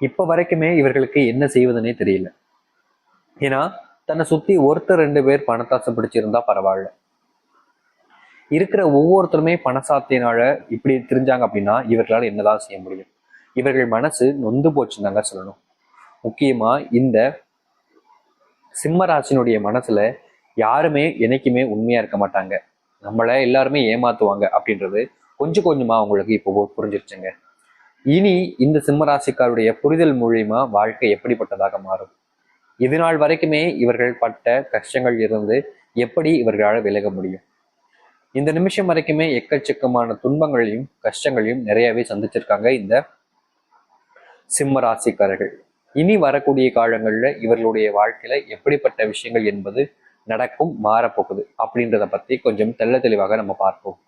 இப்ப வரைக்குமே இவர்களுக்கு என்ன செய்வதுன்னே தெரியல. ஏன்னா தன்னை சுத்தி ஒருத்தர் ரெண்டு பேர் பணத்தாசை பிடிச்சிருந்தா பரவாயில்ல. இருக்கிற ஒவ்வொருத்தருமே பணசாத்தியனால இப்படி தெரிஞ்சாங்க அப்படின்னா இவர்களால் என்னதான் செய்ய முடியும்? இவர்கள் மனசு நொந்து போச்சுன்னு சொல்லணும். முக்கியமா இந்த சிம்மராசினுடைய மனசுல யாருமே என்னைக்குமே உண்மையா இருக்க மாட்டாங்க. நம்மள எல்லாருமே ஏமாத்துவாங்க அப்படின்றது கொஞ்சம் கொஞ்சமா அவங்களுக்கு இப்போ புரிஞ்சிருச்சுங்க. இனி இந்த சிம்மராசிக்காருடைய புரிதல் மூலியமா வாழ்க்கை எப்படிப்பட்டதாக மாறும்? இது நாள் வரைக்குமே இவர்கள் பட்ட கஷ்டங்கள் இருந்து எப்படி இவர்களால் விலக முடியும்? இந்த நிமிஷம் வரைக்குமே எக்கச்சக்கமான துன்பங்களையும் கஷ்டங்களையும் நிறையவே சந்திச்சிருக்காங்க இந்த சிம்ம ராசிக்காரர்கள் இனி வரக்கூடிய காலங்களில் இவர்களுடைய வாழ்க்கையில எப்படிப்பட்ட விஷயங்கள் என்பது நடக்கும் மாறப்போகுது அப்படின்றத பத்தி கொஞ்சம் தெள்ள தெளிவாக நம்ம பார்ப்போம்.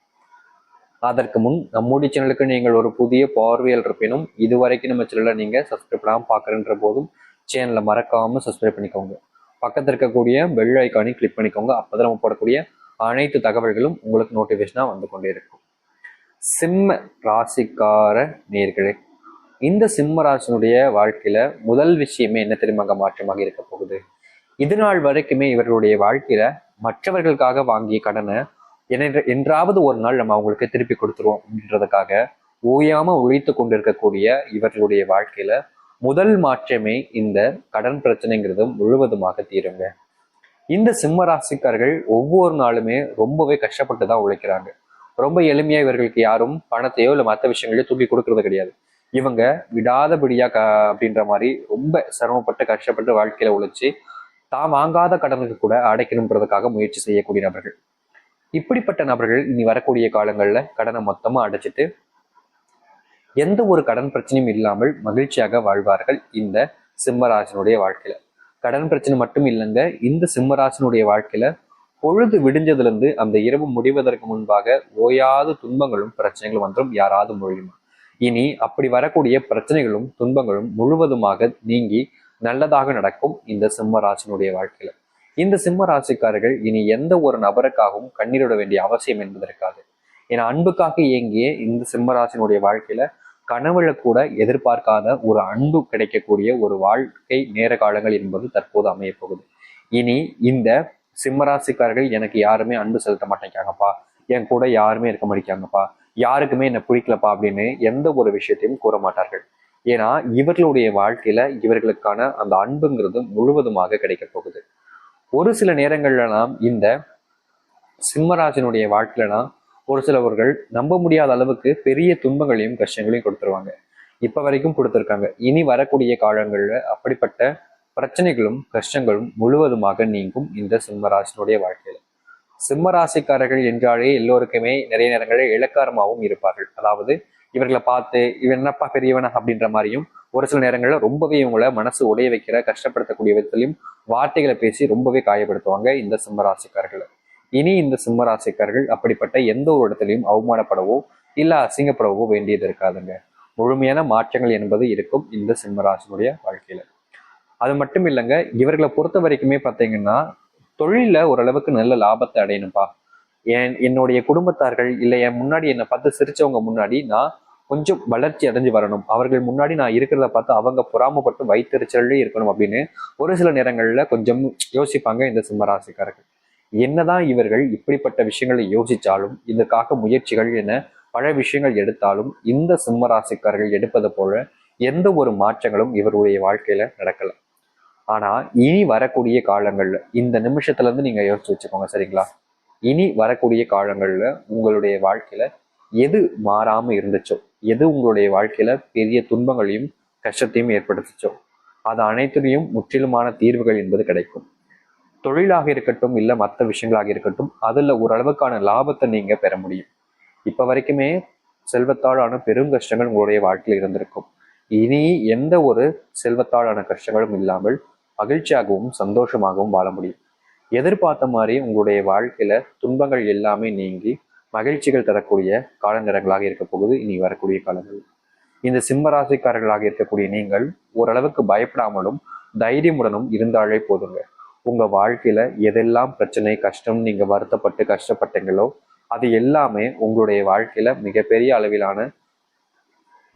அதற்கு முன் நம்முடைய சேனலுக்கு நீங்கள் ஒரு புதிய பார்வையல் இருப்பினும் இதுவரைக்கும் நம்ம சேனலை நீங்கள் சப்ஸ்கிரைப் பண்ணாமல் பார்க்குறன்ற போதும் சேனலை மறக்காமல் சப்ஸ்கிரைப் பண்ணிக்கோங்க. பக்கத்தில் இருக்கக்கூடிய பெல் ஐக்கானையும் கிளிக் பண்ணிக்கோங்க. அப்போதான் நம்ம போடக்கூடிய அனைத்து தகவல்களும் உங்களுக்கு நோட்டிஃபிகேஷனாக வந்து கொண்டே இருக்கும். சிம்ம ராசிக்கார நேர்களே இந்த சிம்ம ராசினுடைய வாழ்க்கையில முதல் விஷயமே என்ன தெரியுமாங்க மாற்றமாக இருக்க போகுது. இது நாள் வரைக்குமே இவர்களுடைய வாழ்க்கையில மற்றவர்களுக்காக வாங்கிய கடனை என்றாவது ஒரு நாள் நம்ம அவங்களுக்கு திருப்பி கொடுத்துருவோம் அப்படின்றதுக்காக ஓயாம உழைத்து கொண்டிருக்கக்கூடிய இவர்களுடைய வாழ்க்கையில முதல் மாற்றமே இந்த கடன் பிரச்சனைங்கிறது முழுவதுமாக தீருங்க. இந்த சிம்ம ராசிக்காரர்கள் ஒவ்வொரு நாளுமே ரொம்பவே கஷ்டப்பட்டு தான் உழைக்கிறாங்க. ரொம்ப எளிமையா இவர்களுக்கு யாரும் பணத்தையோ இல்லை மற்ற விஷயங்களையோ தூக்கி கொடுக்கறது கிடையாது. இவங்க விடாதபடியா க அப்படின்ற மாதிரி ரொம்ப சிரமப்பட்டு கஷ்டப்பட்டு வாழ்க்கையில உழைச்சி தான் வாங்காத கடனுக்கு கூட அடைக்கணுன்றதுக்காக முயற்சி செய்யக்கூடிய நபர்கள். இப்படிப்பட்ட நபர்கள் இனி வரக்கூடிய காலங்களில் கடனை மொத்தமா அடைச்சிட்டு எந்த ஒரு கடன் பிரச்சனையும் இல்லாமல் மகிழ்ச்சியாக வாழ்வார்கள் இந்த சிம்மராசனுடைய வாழ்க்கையில. கடன் பிரச்சனை மட்டும் இல்லைங்க இந்த சிம்மராசனுடைய வாழ்க்கையில பொழுது விடிஞ்சதுல இருந்து அந்த இரவு முடிவதற்கு முன்பாக ஓயாத துன்பங்களும் பிரச்சனைகளும் வந்துடும் யாராவது மூலியமா. இனி அப்படி வரக்கூடிய பிரச்சனைகளும் துன்பங்களும் முழுவதுமாக நீங்கி நல்லதாக நடக்கும் இந்த சிம்மராசனுடைய வாழ்க்கையில. இந்த சிம்ம ராசிக்காரர்கள் இனி எந்த ஒரு நபருக்காகவும் கண்ணீரிட வேண்டிய அவசியம் என்பது இருக்காது. ஏன்னா அன்புக்காக இயங்கிய இந்த சிம்மராசினுடைய வாழ்க்கையில கனவுல கூட எதிர்பார்க்காத ஒரு அன்பு கிடைக்கக்கூடிய ஒரு வாழ்க்கை நேர காலங்கள் என்பது தற்போது அமைய போகுது. இனி இந்த சிம்மராசிக்காரர்கள் எனக்கு யாருமே அன்பு செலுத்த மாட்டேங்காங்கப்பா என் கூட யாருமே இருக்க மாட்டேங்காங்கப்பா யாருக்குமே என்ன பிடிக்கலப்பா அப்படின்னு எந்த ஒரு விஷயத்தையும் கூற மாட்டார்கள். ஏன்னா இவர்களுடைய வாழ்க்கையில இவர்களுக்கான அந்த அன்புங்கிறது முழுவதுமாக கிடைக்க போகுது. ஒரு சில நேரங்கள்லாம் இந்த சிம்மராஜனுடைய வாழ்க்கையிலனா ஒரு சிலவர்கள் நம்ப முடியாத அளவுக்கு பெரிய துன்பங்களையும் கஷ்டங்களையும் கொடுத்துருவாங்க. இப்ப வரைக்கும் கொடுத்துருக்காங்க. இனி வரக்கூடிய காலங்கள்ல அப்படிப்பட்ட பிரச்சனைகளும் கஷ்டங்களும் முழுவதுமாக நீங்கும் இந்த சிம்மராசினுடைய வாழ்க்கையில. சிம்மராசிக்காரர்கள் என்றாலே எல்லோருக்குமே நிறைய நேரங்களில் இலக்காரமாகவும் இருப்பார்கள். அதாவது இவர்களை பார்த்து இவன் என்னப்பா பெரியவன்? அப்படின்ற மாதிரியும் ஒரு சில நேரங்களில் ரொம்பவே இவங்கள மனசு உடைய வைக்கிற கஷ்டப்படுத்தக்கூடிய விதத்திலையும் வார்த்தைகளை பேசி ரொம்பவே காயப்படுத்துவாங்க இந்த சிம்மராசிக்காரர்களை. இனி இந்த சிம்மராசிக்காரர்கள் அப்படிப்பட்ட எந்த ஒரு இடத்துலையும் அவமானப்படவோ இல்ல அசிங்கப்படவோ வேண்டியது இருக்காதுங்க. முழுமையான மாற்றங்கள் என்பது இருக்கும் இந்த சிம்மராசினுடைய வாழ்க்கையில. அது மட்டும் இல்லைங்க இவர்களை பொறுத்த வரைக்குமே பார்த்தீங்கன்னா தொழில ஓரளவுக்கு நல்ல லாபத்தை அடையணும்ப்பா என் என்னுடைய குடும்பத்தார்கள் இல்லை என் முன்னாடி என்னை பார்த்து சிரிச்சவங்க முன்னாடி நான் கொஞ்சம் வளர்ச்சி அடைஞ்சு வரணும். அவர்கள் முன்னாடி நான் இருக்கிறத பார்த்து அவங்க பொறாமப்பட்டு வைத்தறிச்சலே இருக்கணும் அப்படின்னு ஒரு சில நேரங்களில் கொஞ்சம் யோசிப்பாங்க இந்த சிம்மராசிக்காரர்கள் என்னதான் இவர்கள் இப்படிப்பட்ட விஷயங்களை யோசிச்சாலும் இதற்காக முயற்சிகள் என பல விஷயங்கள் எடுத்தாலும் இந்த சிம்மராசிக்காரர்கள் எடுப்பது போல எந்த ஒரு மாற்றங்களும் இவருடைய வாழ்க்கையில நடக்கல. ஆனா இனி வரக்கூடிய காலங்கள்ல இந்த நிமிஷத்துல இருந்து நீங்க யோசிச்சு வச்சுக்கோங்க சரிங்களா? இனி வரக்கூடிய காலங்கள்ல உங்களுடைய வாழ்க்கையில எது மாறாமல் இருந்துச்சோ எது உங்களுடைய வாழ்க்கையில பெரிய துன்பங்களையும் கஷ்டத்தையும் ஏற்படுத்துச்சோ அது அனைத்துலையும் முற்றிலுமான தீர்வுகள் என்பது கிடைக்கும். தொழிலாக இருக்கட்டும் இல்லை மற்ற விஷயங்களாக இருக்கட்டும் அதில் ஓரளவுக்கான லாபத்தை நீங்க பெற முடியும். இப்போ வரைக்குமே செல்வத்தாலான பெரும் கஷ்டங்கள் உங்களுடைய வாழ்க்கையில் இருந்திருக்கும். இனி எந்த ஒரு செல்வத்தாலான கஷ்டங்களும் இல்லாமல் மகிழ்ச்சியாகவும் சந்தோஷமாகவும் வாழ முடியும். எதிர்பார்த்த மாதிரி உங்களுடைய வாழ்க்கையில துன்பங்கள் எல்லாமே நீங்கி மகிழ்ச்சிகள் தரக்கூடிய காலநிறங்களாக இருக்க போகுது. இனி வரக்கூடிய காலங்கள். இந்த சிம்ம ராசிக்காரர்களாக இருக்கக்கூடிய நீங்கள் ஓரளவுக்கு பயப்படாமலும் தைரியமுடனும் இருந்தாலே போதுங்க. உங்க வாழ்க்கையில எதெல்லாம் பிரச்சனை கஷ்டம் நீங்க வருத்தப்பட்டு கஷ்டப்பட்டீங்களோ அது எல்லாமே உங்களுடைய வாழ்க்கையில மிகப்பெரிய அளவிலான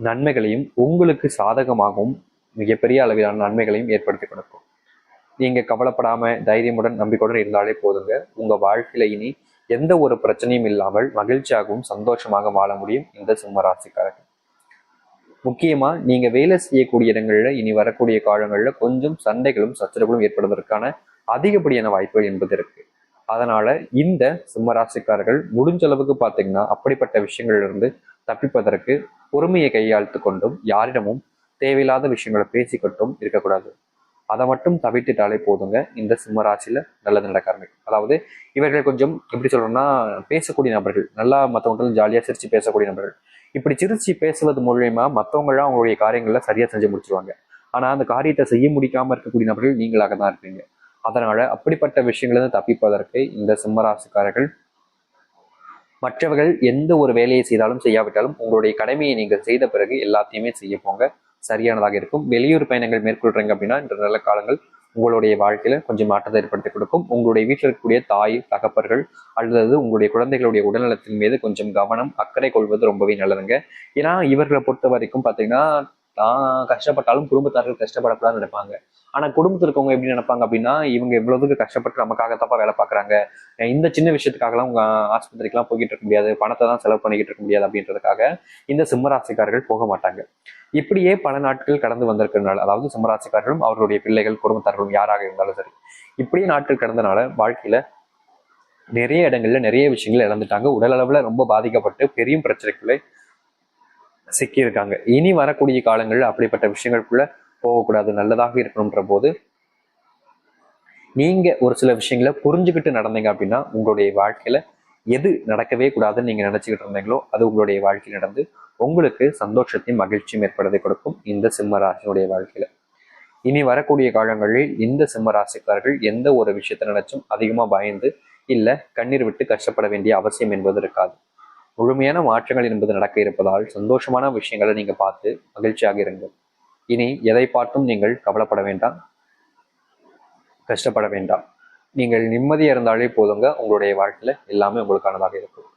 நன்மைகளையும் உங்களுக்கு சாதகமாகவும் மிகப்பெரிய அளவிலான நன்மைகளையும் ஏற்படுத்தி கொடுக்கும். நீங்க கவலைப்படாம தைரியமுடன் நம்பிக்கையுடன் இருந்தாலே போதுங்க. உங்க வாழ்க்கையில இனி எந்த ஒரு பிரச்சனையும் இல்லாமல் மகிழ்ச்சியாகவும் சந்தோஷமாக வாழ முடியும் இந்த சிம்ம ராசிக்காரர்கள் முக்கியமா நீங்க வேலை செய்யக்கூடிய இடங்கள்ல இனி வரக்கூடிய காலங்கள்ல கொஞ்சம் சண்டைகளும் சச்சரவுகளும் ஏற்படுவதற்கான அதிகப்படியான வாய்ப்புகள் என்பது இருக்கு. அதனால இந்த சிம்மராசிக்காரர்கள் முடிஞ்ச அளவுக்கு பாத்தீங்கன்னா அப்படிப்பட்ட விஷயங்களிலிருந்து தப்பிப்பதற்கு பொறுமையை கையாழ்த்து கொண்டும் யாரிடமும் தேவையில்லாத விஷயங்களை பேசிக்கொண்டும் இருக்கக்கூடாது. அதை மட்டும் தவிர்த்துட்டாலே போதுங்க. இந்த சிம்மராசியில நல்லது நடக்க ஆரம்பிக்கும். அதாவது இவர்கள் கொஞ்சம் எப்படி சொல்றோம்னா பேசக்கூடிய நபர்கள். நல்லா மற்றவங்க ஜாலியா சிரிச்சு பேசக்கூடிய நபர்கள். இப்படி சிரிச்சு பேசுவது மூலியமா மற்றவங்களாம் அவங்களுடைய காரியங்களை சரியா செஞ்சு முடிச்சிருவாங்க. ஆனா அந்த காரியத்தை செய்ய முடிக்காம இருக்கக்கூடிய நபர்கள் நீங்களாக தான் இருப்பீங்க. அதனால அப்படிப்பட்ட விஷயங்களிலிருந்து தப்பிப்பதற்கு இந்த சிம்மராசிக்காரர்கள் மற்றவர்கள் எந்த ஒரு வேலையை செய்தாலும் செய்யாவிட்டாலும் உங்களுடைய கடமையை நீங்கள் செய்த பிறகு எல்லாத்தையுமே செய்ய போங்க. சரியானதாக இருக்கும். வெளியூர் பயணங்கள் மேற்கொள்றீங்க அப்படின்னா இன்று நல்ல காலங்கள் உங்களுடைய வாழ்க்கையில கொஞ்சம் மாற்றத்தை ஏற்படுத்தி கொடுக்கும். உங்களுடைய வீட்டில் இருக்கக்கூடிய தாய் தகப்பர்கள் அல்லது உங்களுடைய குழந்தைகளுடைய உடல்நலத்தின் மீது கொஞ்சம் கவனம் அக்கறை கொள்வது ரொம்பவே நல்லதுங்க. ஏன்னா இவர்களை பொறுத்த வரைக்கும் பார்த்தீங்கன்னா தான் கஷ்டப்பட்டாலும் குடும்பத்தார்கள் கஷ்டப்படக்கூடாதுன்னு நினைப்பாங்க. ஆனா குடும்பத்தில் இருக்கவங்க எப்படி நினைப்பாங்க அப்படின்னா இவங்க எவ்வளவுக்கு கஷ்டப்பட்டு நமக்காக தப்பா வேலை பாக்குறாங்க இந்த சின்ன விஷயத்துக்காகலாம் உங்க ஆஸ்பத்திரிக்கெல்லாம் போய்கிட்டு இருக்க முடியாது. பணத்தை தான் செலவு பண்ணிக்கிட்டு இருக்க முடியாது அப்படின்றதுக்காக இந்த சிம்மராசிக்காரர்கள் போக மாட்டாங்க. இப்படியே பல நாட்கள் கடந்து வந்திருக்கிறனால அதாவது சிம்மராசிக்காரர்களும் அவர்களுடைய பிள்ளைகள் குடும்பத்தார்களும் யாராக இருந்தாலும் சரி இப்படியே நாட்கள் கடந்தனால வாழ்க்கையில நிறைய இடங்கள்ல நிறைய விஷயங்கள் இழந்துட்டாங்க. உடல் அளவுல ரொம்ப பாதிக்கப்பட்டு பெரிய பிரச்சனைக்குள்ளே சிக்கியிருக்காங்க. இனி வரக்கூடிய காலங்களில் அப்படிப்பட்ட விஷயங்களுக்குள்ள போகக்கூடாது. நல்லதாக இருக்கணுன்ற போது நீங்க ஒரு சில விஷயங்களை புரிஞ்சுக்கிட்டு நடந்தீங்க அப்படின்னா உங்களுடைய வாழ்க்கையில எது நடக்கவே கூடாதுன்னு நீங்க நினைச்சுக்கிட்டு இருந்தீங்களோ அது உங்களுடைய வாழ்க்கையில் நடந்து உங்களுக்கு சந்தோஷத்தையும் மகிழ்ச்சியும் ஏற்படுத்தி கொடுக்கும் இந்த சிம்மராசியுடைய வாழ்க்கையில. இனி வரக்கூடிய காலங்களில் இந்த சிம்ம ராசிக்காரர்கள் எந்த ஒரு விஷயத்தை நினைச்சும் அதிகமா பயந்து இல்ல கண்ணீர் விட்டு கஷ்டப்பட வேண்டிய அவசியம் என்பது இருக்காது. முழுமையான மாற்றங்கள் என்பது நடக்க இருப்பதால் சந்தோஷமான விஷயங்களை நீங்க பார்த்து மகிழ்ச்சியாக இருங்கள். இனி எதை பார்த்தும் நீங்கள் கவலைப்பட வேண்டாம். கஷ்டப்பட வேண்டாம். நீங்கள் நிம்மதியா இருந்தாலே போதுங்க. உங்களுடைய வாழ்க்கையில எல்லாமே உங்களுக்கானதாக இருக்கும்.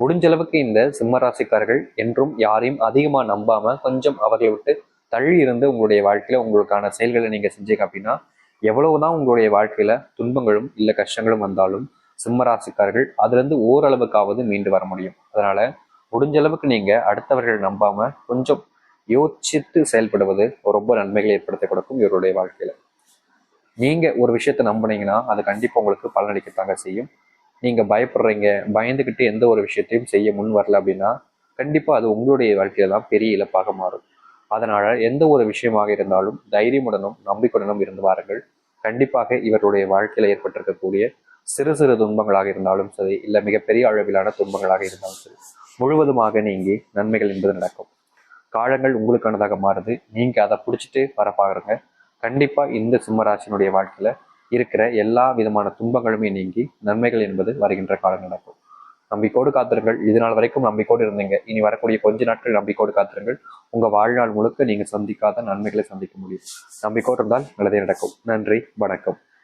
முடிஞ்ச அளவுக்கு இந்த சிம்ம ராசிக்காரர்கள் என்றும் யாரையும் அதிகமா நம்பாம கொஞ்சம் அவர்களை விட்டு தள்ளி இருந்து உங்களுடைய வாழ்க்கையில உங்களுக்கான செயல்களை நீங்க செஞ்சீங்க அப்படின்னா எவ்வளவுதான் உங்களுடைய வாழ்க்கையில துன்பங்களும் இல்ல கஷ்டங்களும் வந்தாலும் சிம்மராசிக்கார்கள் அதுலேருந்து ஓரளவுக்காவது மீண்டு வர முடியும். அதனால முடிஞ்ச அளவுக்கு நீங்க அடுத்தவர்கள் நம்பாம கொஞ்சம் யோசித்து செயல்படுவது ரொம்ப நன்மைகளை ஏற்படுத்தி கொடுக்கும் இவருடைய வாழ்க்கையில. நீங்க ஒரு விஷயத்த நம்புனீங்கன்னா அது கண்டிப்பா உங்களுக்கு பலனளிக்கத்தாங்க செய்யும். நீங்க பயப்படுறீங்க பயந்துக்கிட்டு எந்த ஒரு விஷயத்தையும் செய்ய முன் வரல அப்படின்னா கண்டிப்பா அது உங்களுடைய வாழ்க்கையில தான் பெரிய இழப்பாக மாறும். அதனால எந்த ஒரு விஷயமாக இருந்தாலும் தைரியமுடனும் நம்பிக்கையுடனும் இருந்து வாருங்கள். கண்டிப்பாக இவருடைய வாழ்க்கையில ஏற்பட்டிருக்கக்கூடிய சிறு சிறு துன்பங்களாக இருந்தாலும் சரி இல்லை மிகப்பெரிய அளவிலான துன்பங்களாக இருந்தாலும் சரி முழுவதுமாக நீங்கி நன்மைகள் என்பது நடக்கும். காலங்கள் உங்களுக்கானதாக மாறுது. நீங்க அதை பிடிச்சிட்டு வர பாருங்க. கண்டிப்பாக இந்த சிம்மராசினுடைய வாழ்க்கையில இருக்கிற எல்லா விதமான துன்பங்களுமே நீங்கி நன்மைகள் என்பது வருகின்ற காலம் நடக்கும். நம்பிக்கோடு காத்திருங்கள். இது நாள் வரைக்கும் நம்பிக்கோடு இருந்தீங்க. இனி வரக்கூடிய கொஞ்ச நாட்கள் நம்பிக்கோடு காத்திருங்கள். உங்கள் வாழ்நாள் முழுக்க நீங்கள் சந்திக்காத நன்மைகளை சந்திக்க முடியும். நம்பிக்கோடு இருந்தால் நல்லதே நடக்கும். நன்றி. வணக்கம்.